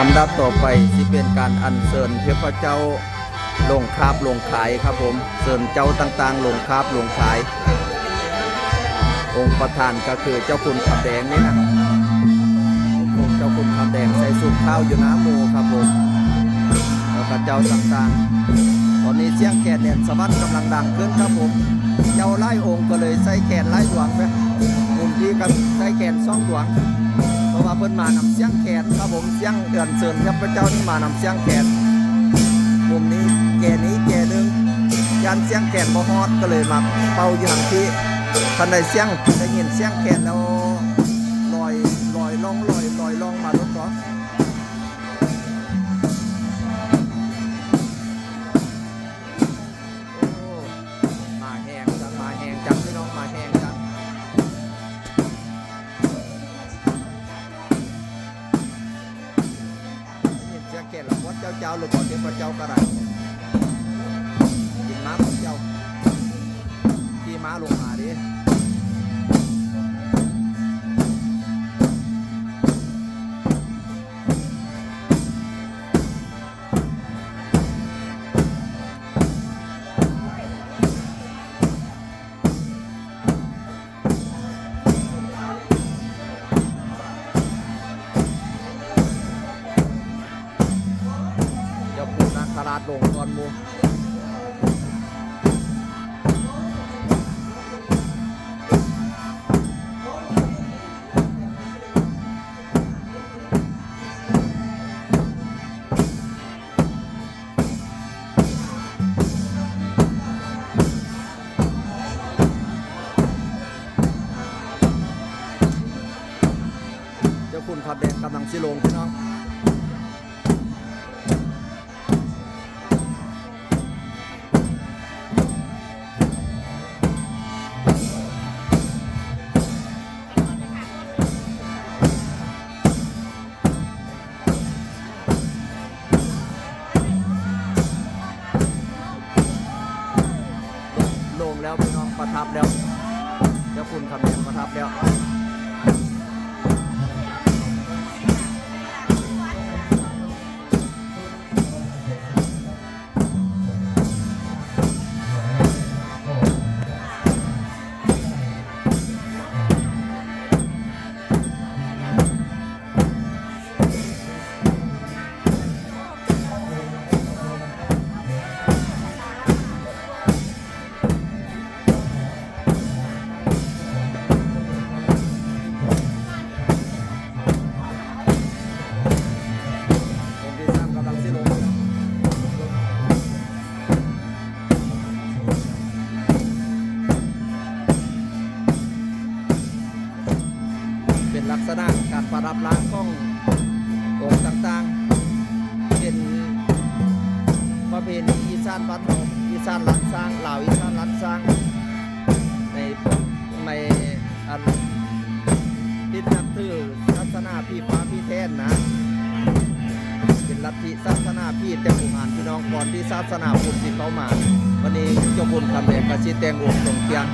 ลำดับต่อไปที่เป็นการอัญเชิญเทพเจ้าลงคาบลงขายครับผมเชิญเจ้าต่างๆ ลงคาบลงขาย องค์ประธานก็คือเจ้าคุณคำแดงนี่นะองค์เจ้าคุณคำแดงใส่สูตรข้าวอยู่น้ำหมูครับผมแล้วก็เจ้าต่างๆ ตอนนี้เสียงแคนเนี่ยสวัสดิ์กำลังดังขึ้นครับผมเจ้าไล่องค์ก็เลยใส่แคนไล่ดวงไปมุมที่กับใส่แคนซ่องดวง เพิ่นมานำเสียงแขนครับผมเสียงเดือนเชิญครับพระเจ้านี่มานำเสียงแขนมุมนี้แกนี้แก่นึงยันเสียงแขนบ่ฮอดก็เลยมาเป่าอยู่ทางที่ทันได้เสียงได้ยินเสียงแขนแล้วลอยลอยลองลอยลอยลองมาลดก่อน ละวัดเปูนาคราชลงก่อนมูเจ้าคุณขับแดงกำลังสิลงพี่น้อง พี่น้องประทับแล้วเจ้าคุณคำแดงประทับแล้ว ษณะการประดับล้างขององค์ต่างๆ เป็นประเพณีอีสานบ้านเราอีสานลันสร้างลาวอีสานลันสร้าง ในในอันที่นับถือศาสนาพี่ฟ้าพี่แทนนะ เป็นลัทธิศาสนาพี่แต่ผู้อ่านพี่น้องก่อนที่ศาสนาพุทธที่เขามา วันนี้เจ้าบุญคำแดงกระชิดแดงวงตรงเทียง